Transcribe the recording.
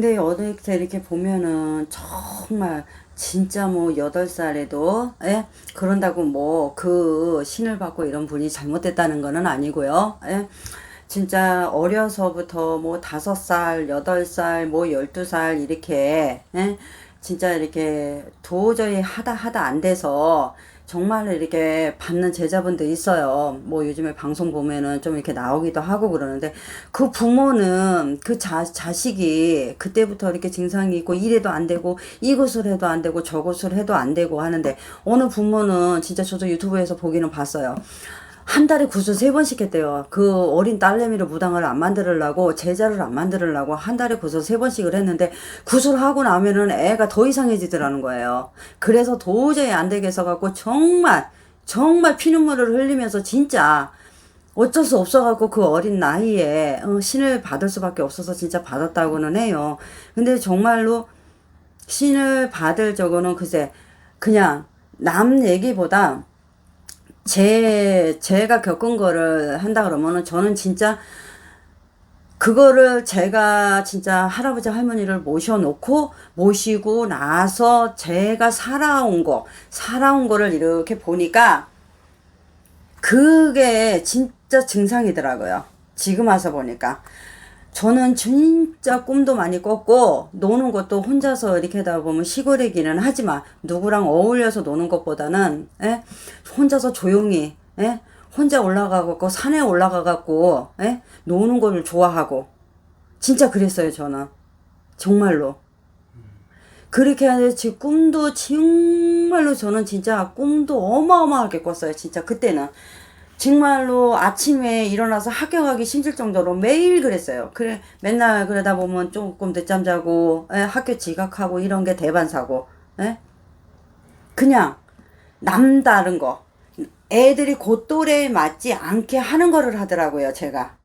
그래서 이렇게 보면은 정말 진짜 뭐 여덟 살에도 예? 그런다고 뭐 그 신을 받고 이런 분이 잘못됐다는 거는 아니고요. 예? 진짜 어려서부터 뭐 다섯 살, 여덟 살, 뭐 열두 살 이렇게 예? 진짜 이렇게 도저히 하다 하다 안 돼서 정말 이렇게 받는 제자분들 있어요. 뭐 요즘에 방송 보면은 좀 이렇게 나오기도 하고 그러는데 그 부모는 그 자, 자식이 그때부터 이렇게 증상이 있고 이래도 안 되고 이것을 해도 안 되고 저것을 해도 안 되고 하는데 어느 부모는 진짜 저도 유튜브에서 보기는 봤어요. 한 달에 구슬 세 번씩 했대요. 그 어린 딸내미를 무당을 안 만들으려고 제자를 안 만들으려고 한 달에 구슬 세 번씩을 했는데 구슬하고 나면은 애가 더 이상해지더라는 거예요. 그래서 도저히 안 되겠어 갖고 정말 정말 피눈물을 흘리면서 진짜 어쩔 수 없어갖고 그 어린 나이에 어, 신을 받을 수밖에 없어서 진짜 받았다고는 해요. 근데 정말로 신을 받을 적어는 글쎄 그냥 남 얘기보다 제 제가 겪은 거를 한다 그러면은 저는 진짜 그거를 제가 진짜 할아버지 할머니를 모셔놓고 모시고 나서 제가 살아온 거 살아온 거를 이렇게 보니까 그게 진짜 증상이더라고요. 지금 와서 보니까. 저는 진짜 꿈도 많이 꿨고, 노는 것도 혼자서 이렇게 하다 보면 시골이기는 하지만, 누구랑 어울려서 노는 것보다는, 예? 혼자서 조용히, 예? 혼자 올라가갖고, 산에 올라가갖고, 예? 노는 걸 좋아하고, 진짜 그랬어요, 저는. 정말로. 그렇게 하는데 제 꿈도 정말로 저는 진짜 꿈도 어마어마하게 꿨어요. 진짜 그때는. 정말로 아침에 일어나서 학교 가기 힘들 정도로 매일 그랬어요. 그래 맨날 그러다 보면 조금 늦잠 자고 예, 학교 지각하고 이런 게 대반사고 예? 그냥 남다른 거 애들이 그 또래에 맞지 않게 하는 거를 하더라고요 제가